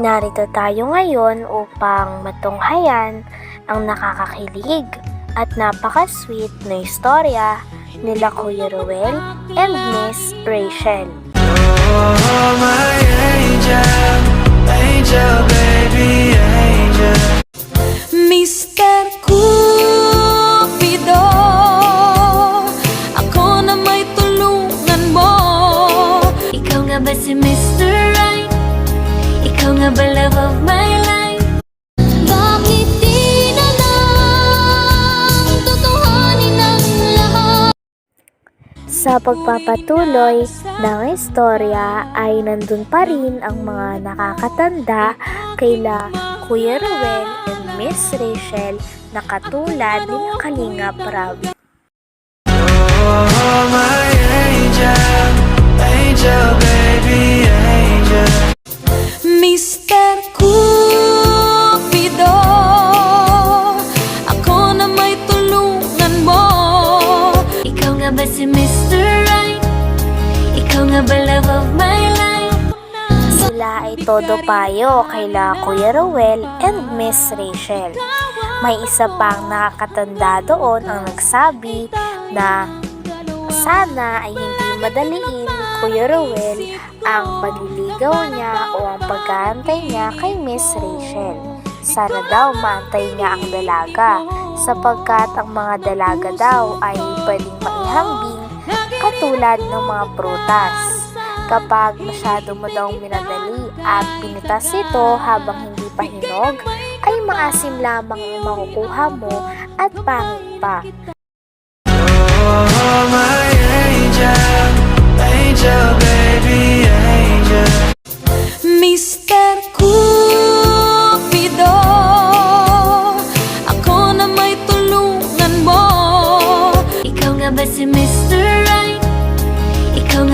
Narito tayo ngayon upang matunghayan ang nakakakilig at napaka-sweet na istorya nila Kuya Ruel and Miss Rachel. Sa pagpapatuloy ng istorya ay nandun pa rin ang mga nakakatanda kaila Kuya Ruel and Miss Rachel na katulad ni Kalinga Prab. Oh, my Ba love of my life? Sila ay todo payo kaila Kuya Ruel and Miss Rachel. May isa pang nakakatanda doon ang nagsabi na sana ay hindi madaliin Kuya Ruel ang pagliligaw niya o ang pag-aantay niya kay Miss Rachel. Sana daw maantay niya ang dalaga sapagkat ang mga dalaga daw ay pwedeng maihambing katulad ng mga prutas. Kapag masyado mo daw minadali at pinitas ito habang hindi pa hinog, ay maasim lamang ang makukuha mo at pangit pa.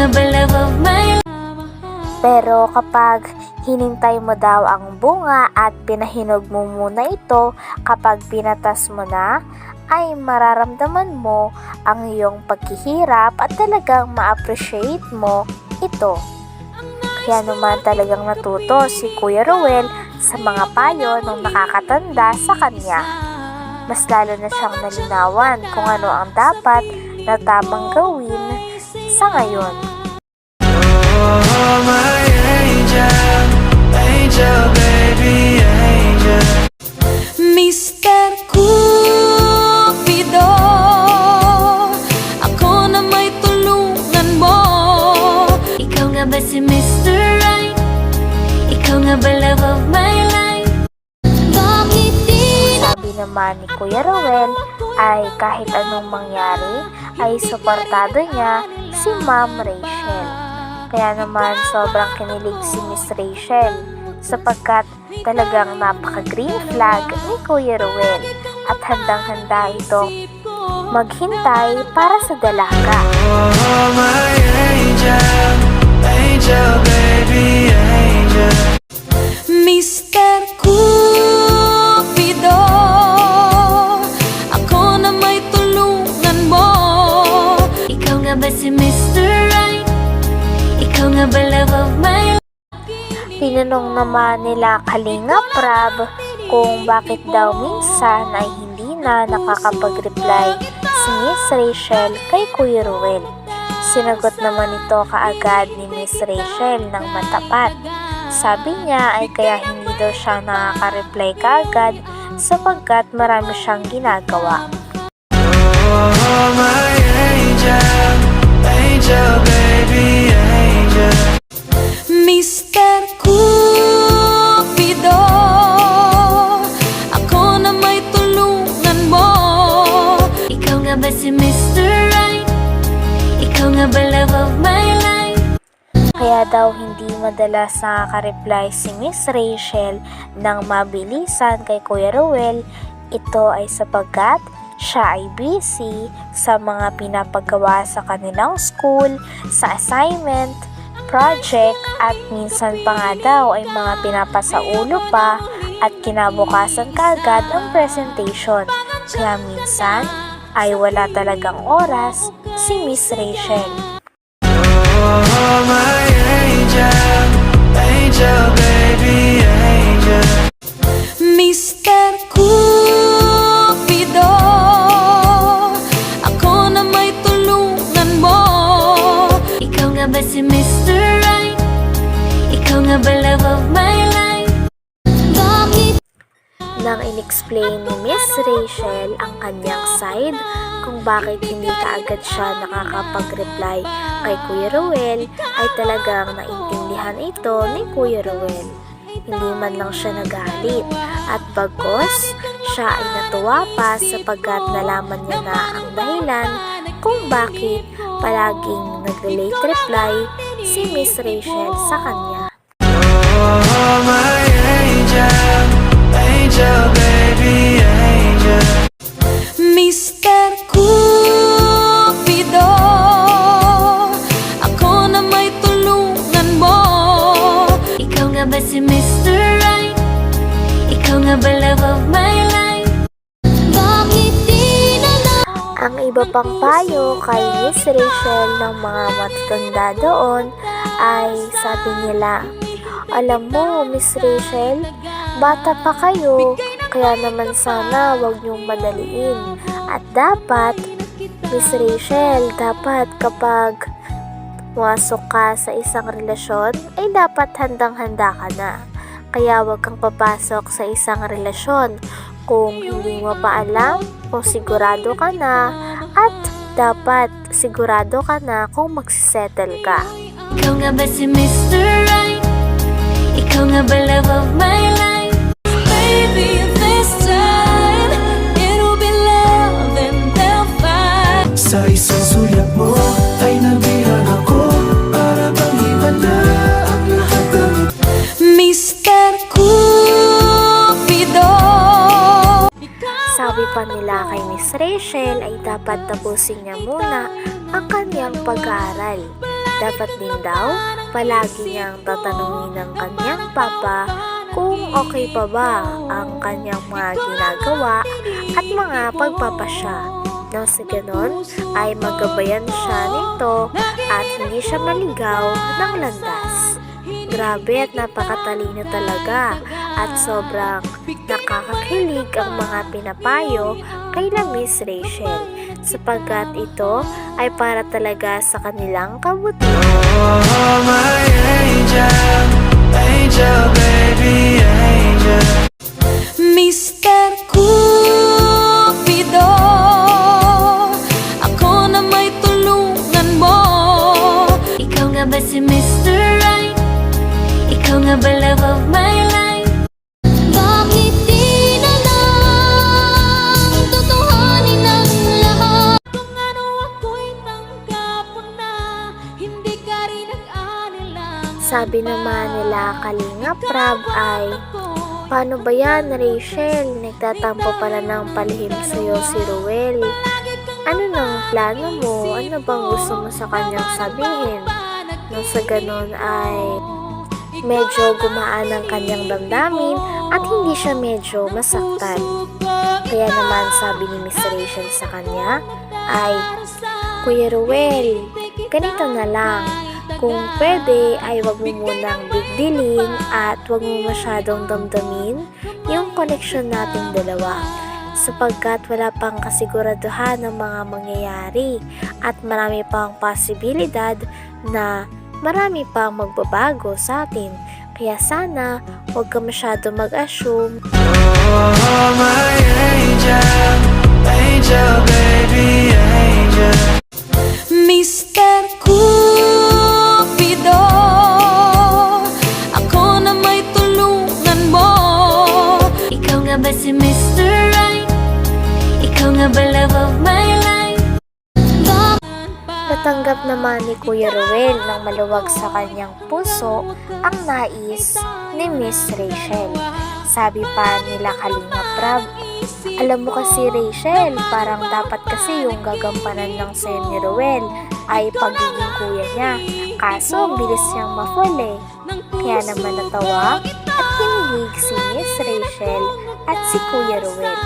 Ba love of my? Pero kapag hinintay mo daw ang bunga at pinahinog mo muna ito, kapag pinatas mo na, ay mararamdaman mo ang iyong paghihirap at talagang ma-appreciate mo ito. Kaya naman talagang natuto si Kuya Ruel sa mga payo ng nakakatanda sa kanya. Mas lalo na siyang nalinawan kung ano ang dapat na tamang gawin sa ngayon. Oh, my angel, angel, baby, angel. Mr. Cupido Ako na may tulungan mo Ikaw nga ba si Mr. Right? Ikaw nga love of my life? Bakit di Sabi ni Kuya Rowel ay kahit anong mangyari ay suportado niya si Ma'am Rachel. Kaya naman sobrang kinilig si Miss Rachel sapagkat talagang napaka-green flag ni Kuya Rowel at handang-handa ito maghintay para sa dalaga. Oh, my angel, angel, baby, angel. Tinanong naman nila Kalinga Prab kung bakit daw minsan ay hindi na nakakapag-reply si Miss Rachel kay Kuya Ruel. Sinagot naman ito kaagad ni Miss Rachel ng matapat. Sabi niya ay kaya hindi daw siya nakaka-reply kaagad sapagkat marami siyang ginagawa. Oh, my daw hindi madalas nakaka-reply si Miss Rachel ng mabilisan kay Kuya Ruel. Ito ay sapagkat siya ay busy sa mga pinapagawa sa kanilang school, sa assignment, project at minsan pa nga daw ay mga pinapasaulo pa at kinabukasan kaagad ang presentation. Kaya minsan ay wala talagang oras si Miss Rachel. Oh, my angel, angel, baby, in-explain ni Miss Rachel ang kanyang side kung bakit hindi kaagad siya nakakapag-reply kay Kuya Ruel ay talagang naintindihan ito ni Kuya Ruel. Hindi man lang siya nagalit at bagkos siya ay natuwa pa sapagkat nalaman niya na ang dahilan kung bakit palaging nag-late reply si Miss Rachel sa kanya. Oh, my angel, angel, baby, angel. Mr. Cupido Ako na may tulungan mo Ikaw nga ba si Mr. Right? Ikaw nga ba love of my life? Bakit di na lang Ang iba pang payo kay Miss Rachel ng mga matatanda doon ay sabi nila, Alam mo, Miss Rachel, bata pa kayo, kaya naman sana wag niyong madaliin. At dapat, Miss Rachel, dapat kapag pumasok ka sa isang relasyon, ay dapat handang-handa ka na. Kaya wag kang papasok sa isang relasyon kung hindi mo pa alam kung sigurado ka na at dapat sigurado ka na kung magsisettle ka. Ikaw nga ba si Mr. Right? Ikaw nga ba love of my life? Nila kay Miss Rachel ay dapat tapusin niya muna ang kanyang pag-aaral. Dapat din daw palagi niyang tatanungin ng kanyang papa kung okay pa ba ang kanyang mga ginagawa at mga pagpapasya. Nang sa ganon ay magabayan siya nito at hindi siya maligaw ng landas. Grabe at napakatalino talaga at sobrang nakakakilig ang mga pinapayo kay na Miss Rachel sapagkat ito ay para talaga sa kanilang kabutihan. Oh, my angel, angel, baby, angel. Sabi naman nila Kalinga Prab ay Paano ba yan, Rachel? Nagtatampo pala ng palihim sa'yo si Ruel. Ano nang plano mo? Ano bang gusto mo sa kanyang sabihin? Nang sa ganon ay medyo gumaan ang kanyang damdamin at hindi siya medyo masaktan. Kaya naman sabi ni Miss Rachel sa kanya ay, Kuya Ruel, ganito na lang. Kung pwede ay wag mo munang bigdilin at wag mo masyadong damdamin yung connection nating dalawa. Sapagkat wala pang kasiguraduhan ng mga mangyayari at marami pang posibilidad na marami pang magbabago sa atin. Kaya sana huwag ka masyado mag-assume. Oh, my angel, angel, Ruel ng maluwag sa kanyang puso ang nais ni Miss Rachel. Sabi pa nila Kalinga Prab, alam mo kasi Rachel, parang dapat kasi yung gagampanan ng sa'yo ni Ruel ay pagiging kuya niya. Kaso, bilis niyang ma-fall eh. Kaya naman natawa at kinilig si Miss Rachel at si Kuya Ruel.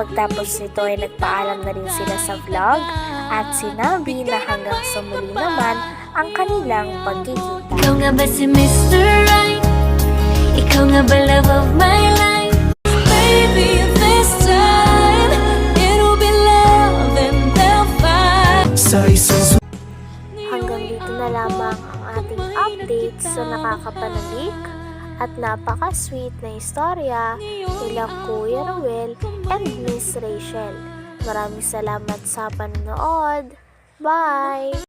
Pagtapos nito ay nagpaalam na rin sila sa vlog at sinabi na hanggang sa muli naman ang kanilang pagkikita. Ikaw nga ba si Mr. Right? Ikaw nga ba love of my life? Baby, this time It'll be love and they'll fight Sa isang Hanggang dito na lamang ang ating update sa nakakapanabik at napaka-sweet na istorya nila Kuya Ruel and Miss Rachel. Maraming salamat sa panonood. Bye!